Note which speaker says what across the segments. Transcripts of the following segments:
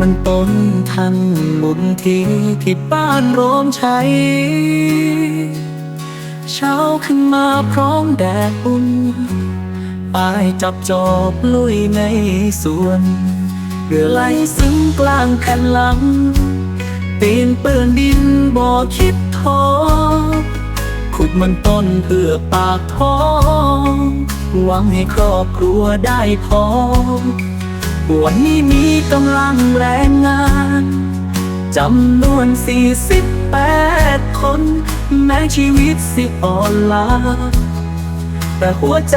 Speaker 1: มันต้นทันบุญที่ที่บ้านโรมชัยเช้าขึ้นมาพร้อมแดดอุ่นปายจับจอบลุยในสวนเรือไหลซึ้งกลางแผ่นหลังตีนเปื้อนดินบ่คิดท้อขุดมันต้นเพื่อปากท้อง หวังให้ครอบครัวได้พอ วันนี้มีกำลังแรงงานจำนวน 48 คน แม้ชีวิตสิอ่อนล้าแต่หัวใจ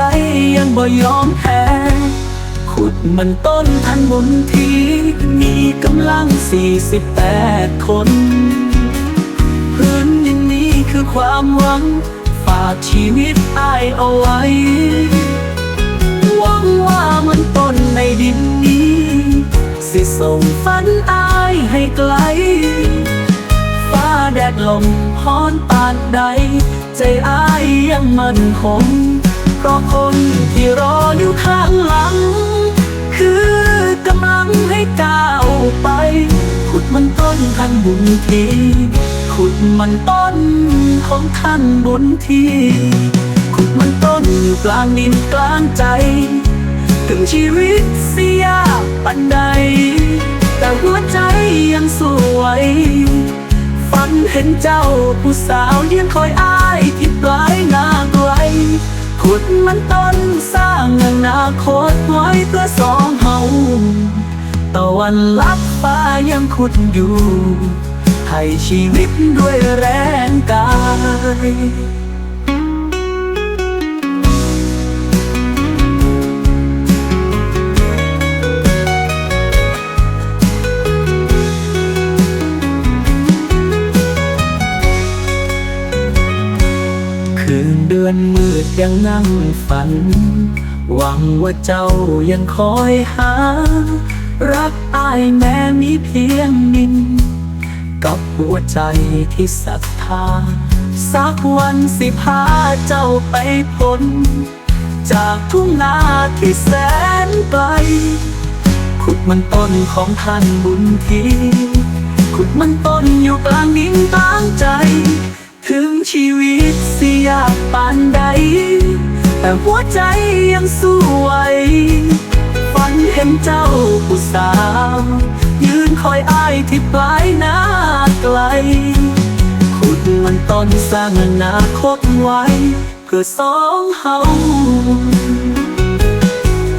Speaker 1: ยังบ่ยอมแพ้ขุดมันต้นทันบนทีมีกำลัง 48 คน พื้นดินนี้คือความหวัง ฝากชีวิตอายเอาไว้ หวังว่ามันต้นในดิน สิส่งฝันอายให้ไกล ฟ้าแดดลมพอนปานใด ใจอายยังมั่นคง เพราะคนที่รออยู่ข้างหลัง คือกำลังให้ก้าวไป ขุดมันต้นทันบุญทีขุดมันต้นของท่านบุญทีขุดมันต้นอยู่กลางดินกลางใจ ถึงชีวิตเสียปันใด แต่หัวใจยังสวย ฝันเห็นเจ้าผู้สาวยืนคอยอ้ายที่ปลายนาไกลขุดมันต้นสร้างอนาคตไว้เพื่อสองเฮาตะวันลับฟ้ายังขุดอยู่ ให้ชีวิตด้วยแรงกาย อนมืดยังนั่งฝัน หวังว่าเจ้ายังคอยหา รักอายแม้มีเพียงนิน กับหัวใจที่ศรัทธา สักวันสิพาเจ้าไปพ้น จากทุ่งนาที่แสนไกล ขุดมันต้นของท่านบุญที ขุดมันต้นอยู่กลางดินกลางใจ ชีวิตสิยากปานใด แต่หัวใจยังสู้ไหวฝันเห็นเจ้าผู้สาว ยืนคอยอ้ายที่ปลายนาไกล ขุดมันต้นสร้างอนาคตไว้ เพื่อสองเฮา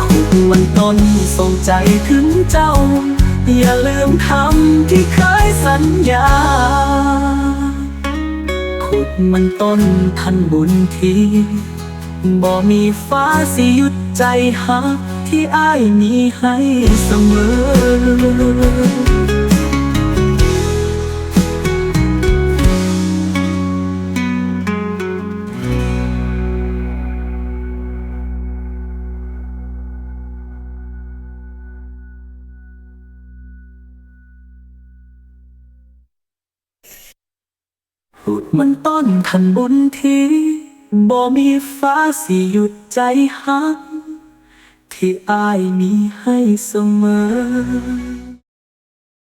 Speaker 1: ขุดมันต้นส่งใจถึงเจ้า อย่าลืมคำที่เคยสัญญาุดมันต้นทันบุญทีบ่มีฟ้าสิหยุดใจหักที่อ้ายมีให้เสมอ มันต้นทันบุญทีบ่มีฟ้าสิหยุดใจหักที่อายมีให้เสมอ